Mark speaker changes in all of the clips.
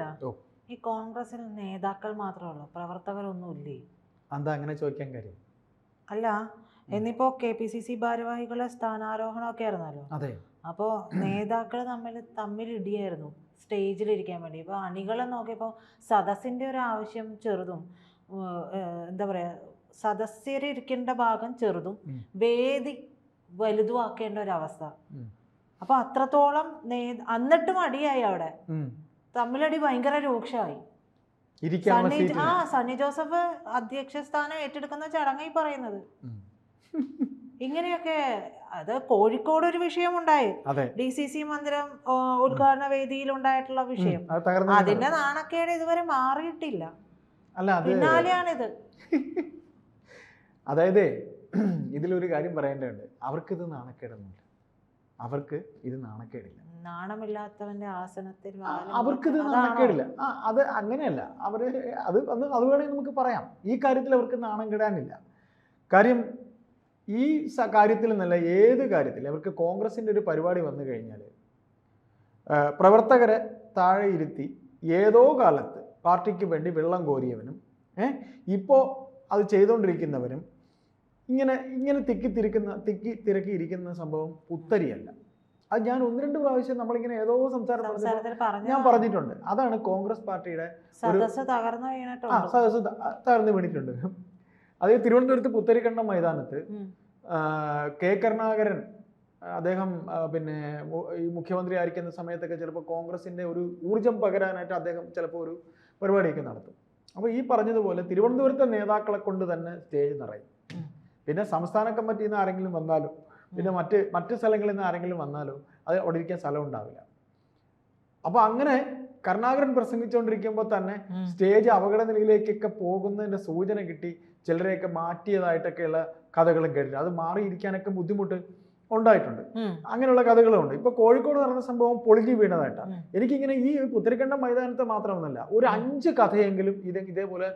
Speaker 1: ചോദിക്കട്ടാ ഈ കോൺഗ്രസിൽ നേതാക്കൾ മാത്രമേ ഉള്ളൂ. പ്രവർത്തകരൊന്നും ഇല്ലേ
Speaker 2: എന്താ അങ്ങനെ ചോദിക്കാൻ കാര്യം?
Speaker 1: അല്ല എന്നിപ്പോ കെ പി സി സി ഭാരവാഹികളെ സ്ഥാനാരോഹണമൊക്കെ ആയിരുന്നല്ലോ
Speaker 2: അതെ.
Speaker 1: അപ്പോൾ നേതാക്കൾ തമ്മിൽ തമ്മിൽ ഇടിയായിരുന്നു സ്റ്റേജിലിരിക്കാൻ വേണ്ടി. ഇപ്പോൾ അണികളെ നോക്കിയപ്പോൾ സദസ്സിന്റെ ഒരു ആവശ്യം ചെറുതും എന്താ പറയുക സദസ്യരിരിക്കേണ്ട ഭാഗം ചെറുതും വേദി വലുതുമാക്കേണ്ട
Speaker 2: ഒരവസ്ഥ.
Speaker 1: അപ്പൊ അത്രത്തോളം നേ എന്നിട്ടും അടിയായി അവിടെ. തമ്മിലടി ഭയങ്കര രൂക്ഷമായി സണ്ണി ആ സണ്ണി ജോസഫ് അധ്യക്ഷ സ്ഥാനം ഏറ്റെടുക്കുന്ന ചടങ്ങായി പറയുന്നത്. ഇങ്ങനെയൊക്കെ അത് കോഴിക്കോട് ഒരു വിഷയമുണ്ടായി.
Speaker 2: ഉണ്ടായി
Speaker 1: ഡി സി സി മന്ദിരം ഉദ്ഘാടന വേദിയിൽ ഉണ്ടായിട്ടുള്ള വിഷയം അതിന്റെ നാണക്കേട് ഇതുവരെ മാറിയിട്ടില്ല. പിന്നാലെയാണിത്.
Speaker 2: അതായത് ഇതിലൊരു കാര്യം പറയേണ്ടതുണ്ട്. അവർക്കിത് നാണക്കേടൊന്നുമില്ല. അവർക്ക് ഇത് നാണക്കേടില്ല.
Speaker 1: നാണമില്ലാത്തവന്റെ ആസനത്തിൽ
Speaker 2: അവർക്കിത്? നാണക്കേടില്ല ആ അത് അങ്ങനെയല്ല. അവർ അത് അന്ന് അത് വേണമെങ്കിൽ നമുക്ക് പറയാം. ഈ കാര്യത്തിൽ അവർക്ക് നാണം കിടാനില്ല. കാര്യം ഈ കാര്യത്തിൽ എന്നല്ല ഏത് കാര്യത്തിൽ? അവർക്ക് കോൺഗ്രസിന്റെ ഒരു പരിപാടി വന്നു കഴിഞ്ഞാൽ പ്രവർത്തകരെ താഴെ ഇരുത്തി ഏതോ കാലത്ത് പാർട്ടിക്ക് വേണ്ടി വെള്ളം കോരിയവനും ഏഹ് ഇപ്പോൾ അത് ചെയ്തുകൊണ്ടിരിക്കുന്നവരും ഇങ്ങനെ ഇങ്ങനെ തിക്കി തിരിക്കുന്ന തിക്കി തിരക്കി ഇരിക്കുന്ന സംഭവം പുത്തരിയല്ല. അത് ഞാൻ ഒന്ന് രണ്ട് പ്രാവശ്യം നമ്മളിങ്ങനെ ഏതോ സംസാരം ഞാൻ പറഞ്ഞിട്ടുണ്ട്. അതാണ് കോൺഗ്രസ് പാർട്ടിയുടെ
Speaker 1: സദസ് തകർന്നു വീണിട്ടുണ്ട്.
Speaker 2: അതേ തിരുവനന്തപുരത്ത് പുത്തരിക്കണ്ടം മൈതാനത്ത്. കെ കരുണാകരൻ അദ്ദേഹം പിന്നെ ഈ മുഖ്യമന്ത്രി ആയിരിക്കുന്ന സമയത്തൊക്കെ ചിലപ്പോൾ കോൺഗ്രസിന്റെ ഒരു ഊർജം പകരാനായിട്ട് അദ്ദേഹം ചിലപ്പോൾ ഒരു പരിപാടിയൊക്കെ നടത്തും. അപ്പോൾ ഈ പറഞ്ഞതുപോലെ തിരുവനന്തപുരത്തെ നേതാക്കളെ കൊണ്ട് തന്നെ സ്റ്റേജ് നിറയും. പിന്നെ സംസ്ഥാന കമ്മിറ്റിയിൽ നിന്ന് ആരെങ്കിലും വന്നാലോ പിന്നെ മറ്റ് മറ്റ് സ്ഥലങ്ങളിൽ നിന്ന് ആരെങ്കിലും വന്നാലോ അത് അവിടെ ഇരിക്കാൻ സ്ഥലം ഉണ്ടാവില്ല. അപ്പൊ അങ്ങനെ കരുണാകരൻ പ്രസംഗിച്ചുകൊണ്ടിരിക്കുമ്പോൾ തന്നെ സ്റ്റേജ് അപകട നിലയിലേക്കൊക്കെ പോകുന്നതിന്റെ സൂചന കിട്ടി ചിലരെയൊക്കെ മാറ്റിയതായിട്ടൊക്കെയുള്ള കഥകളും കേട്ടിട്ടുണ്ട്. അത് മാറിയിരിക്കാനൊക്കെ ബുദ്ധിമുട്ട് ഉണ്ടായിട്ടുണ്ട്. അങ്ങനെയുള്ള കഥകളുണ്ട് ഇപ്പൊ കോഴിക്കോട് നടന്ന സംഭവം പൊളിഞ്ഞു വീണതായിട്ടാണ്. എനിക്കിങ്ങനെ ഈ പുത്തരിക്കണ്ട മൈതാനത്തെ മാത്രമൊന്നുമല്ല ഒരു അഞ്ച് കഥയെങ്കിലും ഇത് ഇതേപോലെ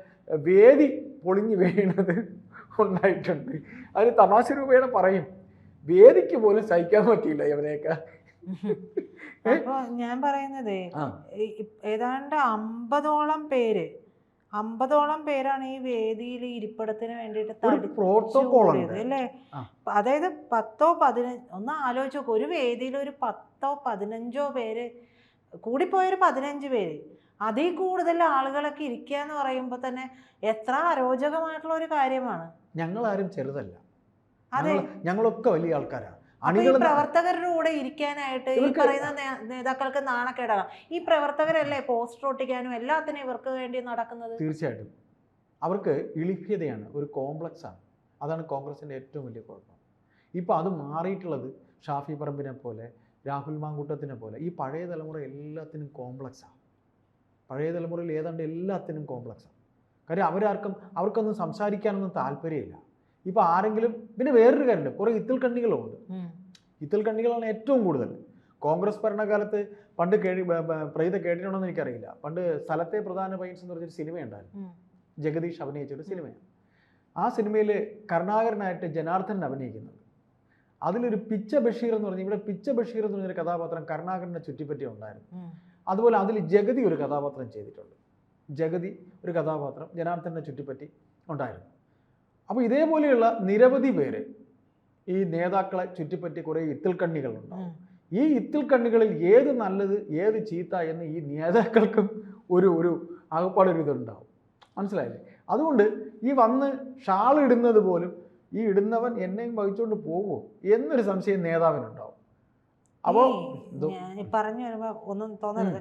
Speaker 2: വേദി പൊളിഞ്ഞു വീണത് ഉണ്ടായിട്ടുണ്ട്. അതിന് തമാശ രൂപേണ പറയും. വേദിക്ക് പോലും സഹിക്കാൻ പറ്റിയില്ല ഇവരെയൊക്കെ
Speaker 1: അപ്പൊ ഞാൻ പറയുന്നതേ ഏതാണ്ട് അമ്പതോളം പേര് അമ്പതോളം പേരാണ് ഈ വേദിയിൽ ഇരിപ്പിടത്തിന് വേണ്ടിയിട്ട്
Speaker 2: പ്രോട്ടോകോൾ
Speaker 1: അല്ലേ. അതായത് പത്തോ പതിനഞ്ച് ഒന്ന് ആലോചിച്ച് നോക്കും. ഒരു വേദിയിൽ ഒരു പത്തോ പതിനഞ്ചോ പേര് കൂടിപ്പോയൊരു പതിനഞ്ച് പേര് അതിൽ കൂടുതൽ ആളുകളൊക്കെ ഇരിക്കുക എന്ന് പറയുമ്പോൾ തന്നെ എത്ര അരോചകമായിട്ടുള്ള ഒരു കാര്യമാണ്.
Speaker 2: ഞങ്ങൾ ആരും ചെറുതല്ല. ഞങ്ങളൊക്കെ വലിയ ആൾക്കാരാണ്
Speaker 1: പ്രവർത്തകരുടെ കൂടെ ഇരിക്കാനായിട്ട് ഈ പറയുന്ന നേതാക്കൾക്ക് നാണക്കേടാണ് ഈ പ്രവർത്തകരല്ലേ പോസ്റ്റർ ഒട്ടിക്കാനും എല്ലാത്തിനും ഇവർക്ക് വേണ്ടി നടക്കുന്നത്?
Speaker 2: തീർച്ചയായിട്ടും. അവർക്ക് ഇളിഭ്യതയാണ് ഒരു കോംപ്ലക്സ് ആണ് അതാണ് കോൺഗ്രസിന്റെ ഏറ്റവും വലിയ കുഴപ്പം. ഇപ്പോൾ അത് മാറിയിട്ടുള്ളത് ഷാഫി പറമ്പിനെ പോലെ രാഹുൽ മാങ്കൂട്ടത്തിനെ പോലെ ഈ പഴയ തലമുറ എല്ലാത്തിനും ആണ് പഴയ തലമുറയിൽ ഏതാണ്ട് എല്ലാത്തിനും ആണ് കാര്യം അവരാർക്കും അവർക്കൊന്നും സംസാരിക്കാനൊന്നും താല്പര്യമില്ല. ഇപ്പോൾ ആരെങ്കിലും പിന്നെ വേറൊരു കാര്യമുണ്ട്. കുറേ ഇത്തൽ
Speaker 1: കണ്ണികളുണ്ട്.
Speaker 2: ഇത്തൽ കണ്ണികളാണ് ഏറ്റവും കൂടുതൽ. കോൺഗ്രസ് ഭരണകാലത്ത് പണ്ട് കേടി ബ- ബ- പ്രീത കേട്ടിട്ടുണ്ടോ എന്ന് എനിക്കറിയില്ല. പണ്ട് സ്ഥലത്തെ പ്രധാന പൈൻസ് എന്ന് പറഞ്ഞൊരു സിനിമയുണ്ടായിരുന്നു. ജഗദീഷ് അഭിനയിച്ചൊരു സിനിമയാണ്. ആ സിനിമയിൽ കരുണാകരനായിട്ട് ജനാർദ്ദൻ അഭിനയിക്കുന്നുണ്ട്. അതിലൊരു പിച്ച ബഷീർ എന്ന് പറഞ്ഞ ഇവിടെ പിച്ച ബഷീർ എന്ന് പറഞ്ഞൊരു കഥാപാത്രം കരുണാകരനെ ചുറ്റിപ്പറ്റി ഉണ്ടായിരുന്നു. അതുപോലെ അതിൽ ജഗതി ഒരു കഥാപാത്രം ചെയ്തിട്ടുണ്ട്. ജഗതി ഒരു കഥാപാത്രം ജനാർദ്ദനെ ചുറ്റിപ്പറ്റി ഉണ്ടായിരുന്നു. അപ്പോൾ ഇതേപോലെയുള്ള നിരവധി പേര് ഈ നേതാക്കളെ ചുറ്റിപ്പറ്റി കുറേ ഇത്തിൽ കണ്ണികളുണ്ട്
Speaker 1: ഉം.
Speaker 2: ഈ ഇത്തിൽക്കണ്ണികളിൽ ഏത് നല്ലത് ഏത് ചീത്ത എന്ന് ഈ നേതാക്കൾക്കും ഒരു ഒരു ആകപ്പാടൊരു ഇതുണ്ടാവും മനസ്സിലായില്ലേ? അതുകൊണ്ട് ഈ വന്ന് ഷാൾ ഇടുന്നത് പോലും ഈ ഇടുന്നവൻ എന്നെയും വഹിച്ചുകൊണ്ട് പോകുമോ എന്നൊരു സംശയം നേതാവിനുണ്ടാവും.
Speaker 1: അപ്പോ പറഞ്ഞു വരുമ്പോ ഒന്നും തോന്നരുത്.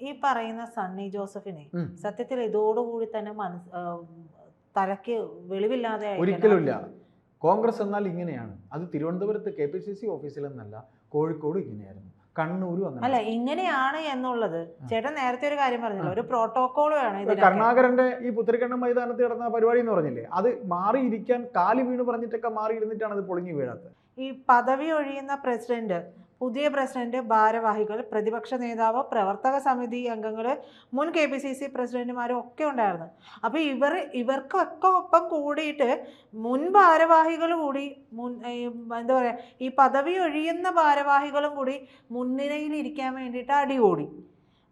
Speaker 1: ഈ പറയുന്ന സണ്ണി ജോസഫിനെ. സത്യത്തിൽ ഇതോടുകൂടി തന്നെ മനസ് തലയ്ക്ക് വെളിവില്ലാതെ
Speaker 2: ഒരിക്കലും ഇല്ല കോൺഗ്രസ് എന്നാൽ ഇങ്ങനെയാണ്. അത് തിരുവനന്തപുരത്ത് കെ പി സി സി ഓഫീസിൽ നിന്നല്ല കോഴിക്കോട് ഇങ്ങനെയായിരുന്നു. കണ്ണൂരും
Speaker 1: അല്ല ഇങ്ങനെയാണ് എന്നുള്ളത്. ചേട്ടൻ നേരത്തെ ഒരു കാര്യം പറഞ്ഞല്ലോ? ഒരു പ്രോട്ടോകോൾ വേണം.
Speaker 2: കരുണാകരന്റെ ഈ പുത്തരിക്കണ്ണ മൈതാനത്ത് കിടന്ന പരിപാടി എന്ന് പറഞ്ഞില്ലേ? അത് മാറിയിരിക്കാൻ കാൽ വീണ് പറഞ്ഞിട്ടൊക്കെ മാറിയിരുന്നിട്ടാണ് അത് പൊളിഞ്ഞു വീഴാത്തത്.
Speaker 1: ഈ പദവി ഒഴിയുന്ന പ്രസിഡന്റ് പുതിയ പ്രസിഡന്റ് ഭാരവാഹികൾ പ്രതിപക്ഷ നേതാവ് പ്രവർത്തക സമിതി അംഗങ്ങൾ മുൻ കെ പി സി സി പ്രസിഡന്റുമാരും ഒക്കെ ഉണ്ടായിരുന്നു. അപ്പോൾ ഇവർ ഇവർക്കൊക്കെ ഒപ്പം കൂടിയിട്ട് മുൻ ഭാരവാഹികൾ കൂടി മുൻ എന്താ പറയുക ഈ പദവി ഒഴിയുന്ന ഭാരവാഹികളും കൂടി മുൻനിരയിൽ ഇരിക്കാൻ വേണ്ടിയിട്ട് അടികൂടി.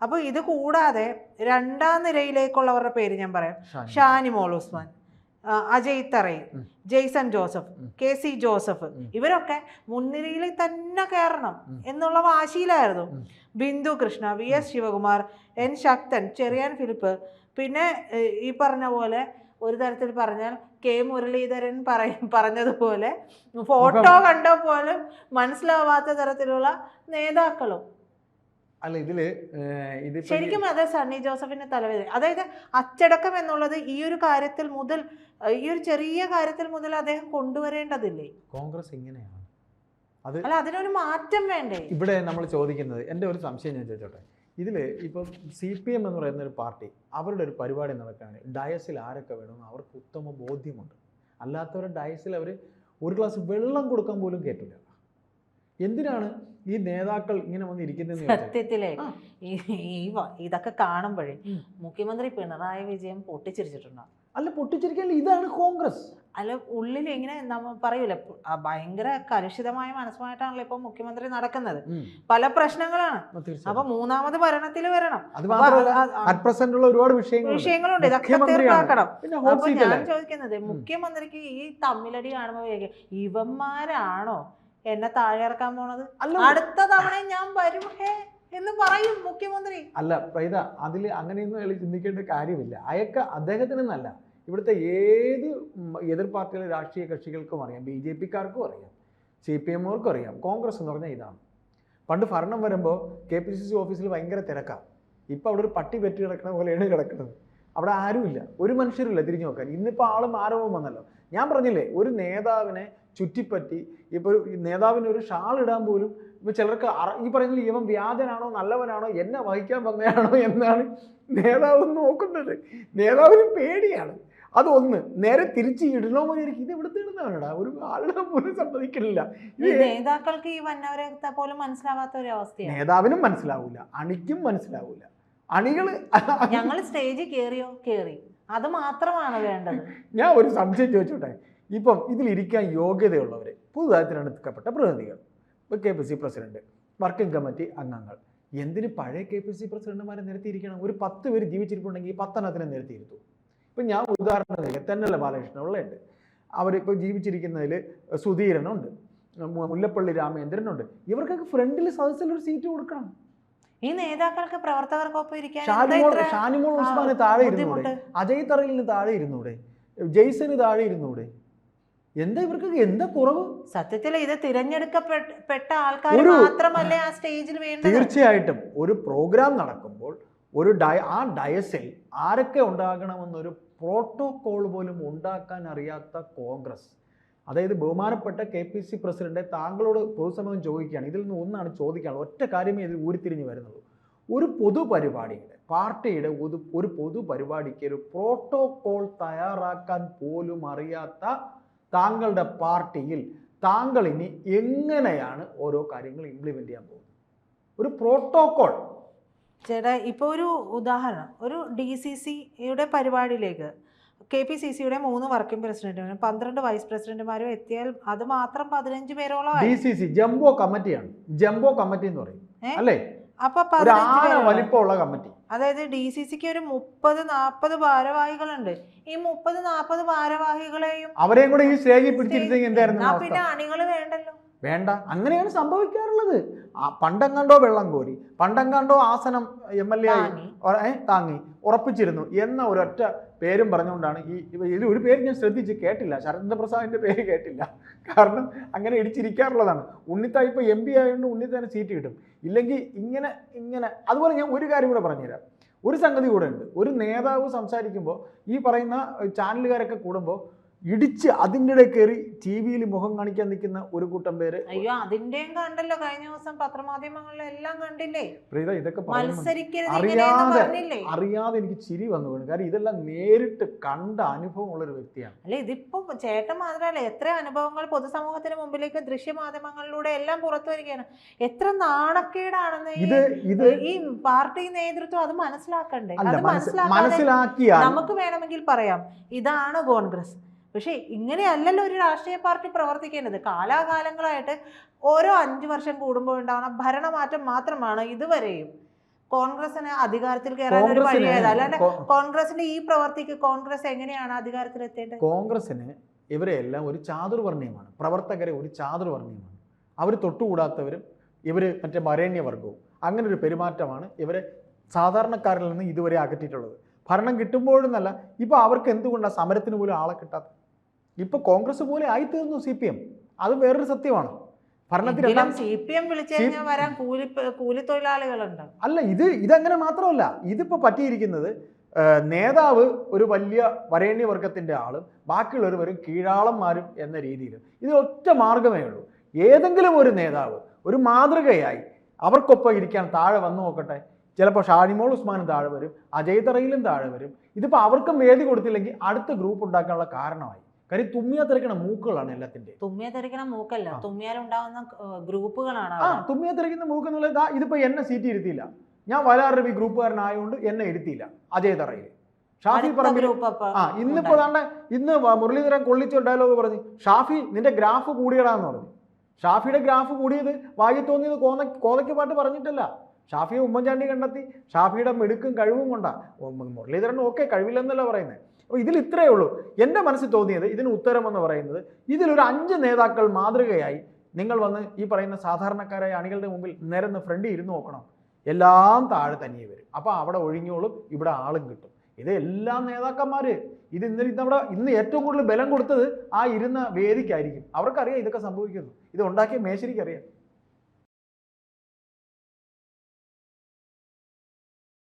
Speaker 1: അപ്പോൾ ഇത് കൂടാതെ രണ്ടാം നിരയിലേക്കുള്ളവരുടെ പേര് ഞാൻ പറയാം.
Speaker 2: ഷാനിമോൾ.
Speaker 1: ഷാനി ഉസ്മാൻ. അജയ് തറയിൽ ജെയ്സൺ ജോസഫ്. കെ സി ജോസഫ് ഇവരൊക്കെ മുൻനിരയിൽ തന്നെ കയറണം എന്നുള്ള വാശിയിലായിരുന്നു. Bindu Krishna V S Sivakumar N Sakthan Cheriyan Philip. പിന്നെ ഈ പറഞ്ഞ പോലെ ഒരു തരത്തിൽ പറഞ്ഞാൽ കെ മുരളീധരൻ പറയ പറഞ്ഞതുപോലെ ഫോട്ടോ കണ്ട പോലും മനസ്സിലാവാത്ത തരത്തിലുള്ള നേതാക്കളും
Speaker 2: അല്ല ഇതിൽ
Speaker 1: ശരിക്കും അത് സണ്ണി ജോസഫിന്റെ തലവേദന. അതായത് അച്ചടക്കം എന്നുള്ളത് ഈ ഒരു കാര്യത്തിൽ മുതൽ ഈ ഒരു ചെറിയ കാര്യത്തിൽ മുതൽ അദ്ദേഹം കൊണ്ടുവരേണ്ടതില്ലേ?
Speaker 2: കോൺഗ്രസ് ഇങ്ങനെയാണ്. അത്
Speaker 1: അല്ല അതിനൊരു മാറ്റം വേണ്ടേ?
Speaker 2: ഇവിടെ നമ്മൾ ചോദിക്കുന്നത് എന്റെ ഒരു സംശയം ഞാൻ ചോദിച്ചോട്ടെ. ഇതിൽ ഇപ്പം സി പി എം എന്ന് പറയുന്ന ഒരു പാർട്ടി അവരുടെ ഒരു പരിപാടി നടക്കുകയാണ് ഡയസിൽ ആരൊക്കെ വേണമെന്ന് അവർക്ക് ഉത്തമ ബോധ്യമുണ്ട്. അല്ലാത്തവരുടെ ഡയസിൽ അവർ ഒരു ഗ്ലാസ് വെള്ളം കൊടുക്കാൻ പോലും കേട്ടില്ല. എന്തിനാണ് ഈ നേതാക്കൾ ഇങ്ങനെ വന്നിരിക്കുന്നത്
Speaker 1: സത്യത്തിലേ. ഇതൊക്കെ കാണുമ്പോഴേ മുഖ്യമന്ത്രി പിണറായി വിജയൻ പൊട്ടിച്ചിരിച്ചിട്ടുണ്ടാവും
Speaker 2: അല്ല പൊട്ടിച്ചിരിക്കാൻ ഇതാണ് കോൺഗ്രസ്.
Speaker 1: അല്ല ഉള്ളിൽ ഇങ്ങനെ നമ്മ പറയൂല? ഭയങ്കര കലുഷിതമായ മനസ്സുമായിട്ടാണല്ലോ ഇപ്പൊ മുഖ്യമന്ത്രി നടക്കുന്നത്. പല പ്രശ്നങ്ങളാണ്. അപ്പൊ മൂന്നാമത് ഭരണത്തിൽ വരണം.
Speaker 2: ഉള്ള ഒരുപാട് വിഷയങ്ങളുണ്ട്.
Speaker 1: വിഷയങ്ങളുണ്ട്. ഇതൊക്കെ. തീർപ്പാക്കണം. അപ്പൊ ഞാൻ ചോദിക്കുന്നത് മുഖ്യമന്ത്രിക്ക് ഈ തമ്മിലടി കാണുമ്പോ ഇവന്മാരാണോ എന്നെ താഴെ ഇറക്കാൻ പോണത്. അടുത്ത തവണ ഞാൻ വരും ഹേ എന്ന് പറയും മുഖ്യമന്ത്രി.
Speaker 2: അല്ല പ്രൈത അതിൽ അങ്ങനെയൊന്നും അയാൾ ചിന്തിക്കേണ്ട കാര്യമില്ല. അയക്ക അദ്ദേഹത്തിനെന്നല്ല ഇവിടുത്തെ ഏത് എതിർ പാർട്ടിയിലെ രാഷ്ട്രീയ കക്ഷികൾക്കും അറിയാം ബി ജെ പിക്കാർക്കും അറിയാം സി പി എമ്മുകാർക്കും അറിയാം കോൺഗ്രസ് എന്ന് പറഞ്ഞാൽ ഇതാണ്. പണ്ട് ഭരണം വരുമ്പോൾ കെ പി സി സി ഓഫീസിൽ ഭയങ്കര തിരക്കാണ് ഇപ്പോൾ അവിടെ ഒരു പട്ടി പെറ്റി കിടക്കുന്ന പോലെയാണ് കിടക്കുന്നത്. അവിടെ ആരുമില്ല. ഒരു മനുഷ്യരില്ല തിരിഞ്ഞു നോക്കാൻ. ഇന്നിപ്പോൾ ആളും ആരോപണം വന്നല്ലോ. ഞാൻ പറഞ്ഞില്ലേ ഒരു നേതാവിനെ ചുറ്റിപ്പറ്റി ഇപ്പോൾ നേതാവിന് ഒരു ഷാൾ ഇടാൻ പോലും ഇപ്പോൾ ചിലർക്ക് ഈ പറയുന്നത് ഇവൻ വ്യാജനാണോ നല്ലവനാണോ എന്നെ വഹിക്കാൻ വന്നയാണോ എന്നാണ് നേതാവ് നോക്കുന്നത്. നേതാവിന് പേടിയാണ്. അത് ഒന്ന് നേരെ തിരിച്ച് ഇടണോ എനിക്ക് ഇത് എവിടെ ഇടുന്നവനടാ ഒരു ആളുടെ പോലും സമ്മതിക്കില്ല
Speaker 1: നേതാക്കൾക്ക് ഈ വന്നവരെ പോലും മനസ്സിലാവാത്ത ഒരു അവസ്ഥയാണ്.
Speaker 2: നേതാവിനും മനസ്സിലാവൂല അണിക്കും മനസ്സിലാവൂല. അണികൾ
Speaker 1: ഞങ്ങൾ സ്റ്റേജിൽ കേറിയോ? കയറി അത് മാത്രമാണ് വേണ്ടത്.
Speaker 2: ഞാൻ ഒരു സംശയം ചോദിച്ചോട്ടെ? ഇപ്പം ഇതിലിരിക്കാൻ യോഗ്യതയുള്ളവർ പുതുതായി തിരഞ്ഞെടുക്കപ്പെട്ട പ്രതിനിധികൾ. ഇപ്പോൾ K P C president working committee അംഗങ്ങൾ. എന്തിന് പഴയ കെ പി സി പ്രസിഡന്റുമാരെ നിരത്തിയിരിക്കണം? ഒരു പത്ത് പേര് ജീവിച്ചിരിപ്പുണ്ടെങ്കിൽ ഈ പത്തെണ്ണത്തിനെ നിരത്തിയിരുത്തു. ഇപ്പം ഞാൻ ഉദാഹരണം ഉദാഹരണത്തിന് തെന്നല ബാലകൃഷ്ണൻ ഉള്ളുണ്ട് അവരിപ്പോൾ ജീവിച്ചിരിക്കുന്നതിൽ സുധീരനുണ്ട്. മുല്ലപ്പള്ളി രാമേന്ദ്രനുണ്ട്. ഇവർക്കൊക്കെ ഫ്രണ്ടിൽ സദസ്സിൽ ഒരു സീറ്റ് കൊടുക്കണം.
Speaker 1: ഈ നേതാക്കൾക്ക് പ്രവർത്തകർക്കൊപ്പം ഇരിക്കാൻ
Speaker 2: ഷാനിമോൾ ഷാനിമോൾ ഉസ്മാന് താഴെ ഇരുന്നൂടെ? അജയ് തറയിലിന് താഴെ ഇരുന്നൂടെ? ജെയ്സന് താഴെ ഇരുന്നൂടെ? എന്താ ഇവർക്ക് എന്താ കുറവ്?
Speaker 1: സത്യത്തിൽ ഇത് തിരഞ്ഞെടുക്കപ്പെട്ട ആൾക്കാർ മാത്രമല്ലേ ആ സ്റ്റേജിൽ വേണ്ടത്?
Speaker 2: തീർച്ചയായിട്ടും ഒരു പ്രോഗ്രാം നടക്കുമ്പോൾ ഒരു ഡയ ആ ഡയസിൽ ആരൊക്കെ ഉണ്ടാകണമെന്നൊരു പ്രോട്ടോകോൾ പോലും ഉണ്ടാക്കാൻ അറിയാത്ത കോൺഗ്രസ് അതായത് ബഹുമാനപ്പെട്ട കെ പി സി പ്രസിഡന്റ് താങ്കളോട് പൊതുസമയം ചോദിക്കുകയാണ്. ഇതിൽ നിന്ന് ഒന്നാണ് ചോദിക്കാനുള്ളത്. ഒറ്റ കാര്യമേ ഇതിൽ ഊരിത്തിരിഞ്ഞ് വരുന്നുള്ളൂ. ഒരു പൊതുപരിപാടിയുടെ പാർട്ടിയുടെ ഒരു പൊതുപരിപാടിക്ക് ഒരു പ്രോട്ടോകോൾ തയ്യാറാക്കാൻ പോലും അറിയാത്ത താങ്കളുടെ പാർട്ടിയിൽ താങ്കൾ ഇനി എങ്ങനെയാണ് ഓരോ കാര്യങ്ങൾ ഇംപ്ലിമെന്റ് ചെയ്യാൻ പോകുന്നത്? ഒരു പ്രോട്ടോകോൾ.
Speaker 1: ചേട്ടാ ഇപ്പോൾ ഒരു ഉദാഹരണം. ഒരു ഡി സി സിയുടെ പരിപാടിയിലേക്ക് കെ പി സി സിയുടെ മൂന്ന് വർക്കിംഗ് പ്രസിഡന്റുമാരും പന്ത്രണ്ട് വൈസ് പ്രസിഡന്റുമാരും എത്തിയാൽ അത് മാത്രം പതിനഞ്ച് പേരോളം
Speaker 2: ഡി സി സി ജംബോ കമ്മിറ്റിയാണ്. ജംബോ കമ്മിറ്റി എന്ന് പറയും. അല്ലേ?
Speaker 1: അപ്പൊ
Speaker 2: വലിപ്പമുള്ള കമ്മിറ്റി.
Speaker 1: അതായത് ഡി സി സിക്ക് ഒരു മുപ്പത് നാൽപ്പത് ഭാരവാഹികളുണ്ട്. ഈ മുപ്പത് നാൽപ്പത് ഭാരവാഹികളെയും
Speaker 2: അവരെയും കൂടെ ഈ സ്റ്റേജിൽ പിടിച്ചിരുന്നെങ്കിൽ എന്തായിരുന്നു
Speaker 1: പിന്നെ അണികൾ വേണ്ടല്ലോ.
Speaker 2: വേണ്ട. അങ്ങനെയാണ് സംഭവിക്കാറുള്ളത്. പണ്ടെങ്ങാണ്ടോ വെള്ളം കോരി? പണ്ടെങ്ങാണ്ടോ ആസനം എം എൽ എ ആയി?
Speaker 1: താങ്ങി.
Speaker 2: ഉറപ്പിച്ചിരുന്നു. എന്ന ഒരൊറ്റ പേരും പറഞ്ഞുകൊണ്ടാണ് ഈ ഇതിൽ ഒരു പേര് ഞാൻ ശ്രദ്ധിച്ച് കേട്ടില്ല. ശരത് പ്രസാദിന്റെ പേര് കേട്ടില്ല. കാരണം അങ്ങനെ ഇടിച്ചിരിക്കാറുള്ളതാണ്. ഉണ്ണിത്ത ഇപ്പോൾ എം പി ആയതുകൊണ്ട് ഉണ്ണിത്താന് സീറ്റ് കിട്ടും. ഇല്ലെങ്കിൽ ഇങ്ങനെ ഇങ്ങനെ. അതുപോലെ ഞാൻ ഒരു കാര്യം കൂടെ പറഞ്ഞുതരാം. ഒരു സംഗതി കൂടെ ഉണ്ട്. ഒരു നേതാവ് സംസാരിക്കുമ്പോൾ ഈ പറയുന്ന ചാനലുകാരൊക്കെ കൂടുമ്പോൾ ഇടിച്ച് അതിന്റെ ഇടയിൽ കയറി ടി വിയിൽ മുഖം കാണിക്കാൻ നിൽക്കുന്ന ഒരു കൂട്ടം പേര്
Speaker 1: അയ്യോ അതിന്റെയും കണ്ടല്ലോ. കഴിഞ്ഞ ദിവസം പത്രമാധ്യമങ്ങളിൽ എല്ലാം കണ്ടില്ലേ?
Speaker 2: പ്രീത ഇതൊക്കെ അറിയാതെ അറിയാതെ എനിക്ക് ചിരി വന്നു വീണു. കാരണം ഇതെല്ലാം നേരിട്ട് കണ്ട അനുഭവമുള്ള ഒരു വ്യക്തിയാണ്.
Speaker 1: അല്ലെ ഇതിപ്പോ ചേട്ടൻ മാത്രമല്ല എത്ര അനുഭവങ്ങൾ പൊതുസമൂഹത്തിന് മുമ്പിലേക്ക് ദൃശ്യമാധ്യമങ്ങളിലൂടെ എല്ലാം പുറത്തു വരികയാണ്. എത്ര നാണക്കേടാണെന്ന് ഈ
Speaker 2: ഇത് ഇത്
Speaker 1: ഈ പാർട്ടി നേതൃത്വം അത് മനസ്സിലാക്കണ്ടേ? അത്
Speaker 2: മനസ്സ് മനസ്സിലാക്കിയാൽ
Speaker 1: നമുക്ക് വേണമെങ്കിൽ പറയാം ഇതാണ് കോൺഗ്രസ്. പക്ഷേ ഇങ്ങനെയല്ലല്ലോ ഒരു രാഷ്ട്രീയ പാർട്ടി പ്രവർത്തിക്കേണ്ടത്. കാലാകാലങ്ങളായിട്ട് ഓരോ അഞ്ച് വർഷം കൂടുമ്പോൾ ഉണ്ടാകുന്ന ഭരണമാറ്റം മാത്രമാണ് ഇതുവരെയും. കോൺഗ്രസിന് അധികാരത്തിൽ കയറാൻ ഒരു വഴിയായത്. അല്ലാണ്ട് കോൺഗ്രസിന്റെ ഈ പ്രവർത്തിക്ക് കോൺഗ്രസ് എങ്ങനെയാണ് അധികാരത്തിൽ എത്തേണ്ടത്?
Speaker 2: കോൺഗ്രസിന് ഇവരെല്ലാം ഒരു ചാതുർവർണയമാണ്. പ്രവർത്തകരെ ഒരു ചാതുർവർണയമാണ്. അവർ തൊട്ടുകൂടാത്തവരും ഇവർ മറ്റേ വരേണ്യവർഗവും അങ്ങനെ ഒരു പെരുമാറ്റമാണ് ഇവരെ സാധാരണക്കാരിൽ നിന്ന് ഇതുവരെ അകറ്റിയിട്ടുള്ളത്. ഭരണം കിട്ടുമ്പോഴെന്നല്ല ഇപ്പോൾ അവർക്ക് എന്തുകൊണ്ടാണ് സമരത്തിന് പോലും ആളെ കിട്ടാത്തത്? ഇപ്പോൾ കോൺഗ്രസ് പോലെ ആയിത്തീർന്നു സി പി എം. അത് വേറൊരു സത്യമാണ്. ഭരണത്തിൽ
Speaker 1: വരാൻ കൂലി
Speaker 2: അല്ല ഇത് ഇതങ്ങനെ മാത്രമല്ല. ഇതിപ്പോൾ പറ്റിയിരിക്കുന്നത് നേതാവ് ഒരു വലിയ വരേണ്യ വരേണ്യവർഗത്തിന്റെ ആളും ബാക്കിയുള്ളവർ വരും കീഴാളന്മാരും എന്ന രീതിയിൽ. ഇത് ഒറ്റ മാർഗമേ ഉള്ളൂ. ഏതെങ്കിലും ഒരു നേതാവ് ഒരു മാതൃകയായി അവർക്കൊപ്പം ഇരിക്കാൻ താഴെ വന്നു നോക്കട്ടെ. ചിലപ്പോൾ ഷാനിമോൾ ഉസ്മാനും താഴെ വരും അജയ് തറയിലും താഴെ വരും. ഇതിപ്പോൾ അവർക്കും വേദി കൊടുത്തില്ലെങ്കിൽ അടുത്ത ഗ്രൂപ്പ് ഉണ്ടാക്കാനുള്ള കാരണമായി. കാര്യം തുമ്മിയാ തെറിക്കണ മൂക്കുകളാണ് എല്ലാത്തിന്റെ
Speaker 1: തുമ്മിയ തെറിക്കണ മൂക്കല്ല. തുമ്മിയാൽ ഉണ്ടാവുന്ന ഗ്രൂപ്പുകളാണ്
Speaker 2: ആ തുമ്മിയാ തെറിക്കുന്ന മൂക്ക് എന്നുള്ളത് ദാ ഇതിപ്പോ എന്നെ സീറ്റ് ഇരുത്തിയില്ല. ഞാൻ വലാർ ഈ ഗ്രൂപ്പുകാരനായതുകൊണ്ട് എന്നെ ഇരുത്തിയില്ല അജയ് തറയിൽ. ഷാഫി
Speaker 1: പറഞ്ഞു
Speaker 2: പറമ്പിൽ ആ ഇന്നിപ്പോ
Speaker 1: തന്നെ
Speaker 2: താണ്ടെ ഇന്ന് മുരളീധരൻ കൊള്ളിച്ച ഡയലോഗ് പറഞ്ഞു ഷാഫി നിന്റെ ഗ്രാഫ് കൂടിയടാന്ന് പറഞ്ഞു. ഷാഫിയുടെ ഗ്രാഫ് കൂടിയത് വായി തോന്നിയത് കോന്ന കോതയ്ക്ക് പാട്ട് പറഞ്ഞിട്ടല്ല. ഷാഫിയെ ഉമ്മൻചാണ്ടി കണ്ടെത്തി ഷാഫിയുടെ മിടുക്കും കഴിവും കൊണ്ടാ. മുരളീധരൻ ഓക്കെ കഴിവില്ലെന്നല്ല പറയുന്നത് അപ്പോൾ ഇതിൽ ഇത്രയേ ഉള്ളൂ. എന്റെ മനസ്സിൽ തോന്നിയത് ഇതിന് ഉത്തരം എന്ന് പറയുന്നത് ഇതിലൊരു അഞ്ച് നേതാക്കൾ മാതൃകയായി നിങ്ങൾ വന്ന് ഈ പറയുന്ന സാധാരണക്കാരായ അണികളുടെ മുമ്പിൽ നിരന്ന് ഫ്രണ്ട് ഇരുന്ന് നോക്കണം. എല്ലാം താഴെ തനിയെ വരും. അപ്പോൾ അവിടെ ഒഴിഞ്ഞോളും ഇവിടെ ആളും കിട്ടും. ഇത് എല്ലാ നേതാക്കന്മാർ ഇത് ഇന്നലെ ഇന്നവിടെ ഇന്ന് ഏറ്റവും കൂടുതൽ ബലം കൊടുത്തത് ആ ഇരുന്ന വേദിക്കായിരിക്കും. അവർക്കറിയാം ഇതൊക്കെ സംഭവിക്കുന്നു. ഇത് ഉണ്ടാക്കിയ മേശരിക്കറിയാം.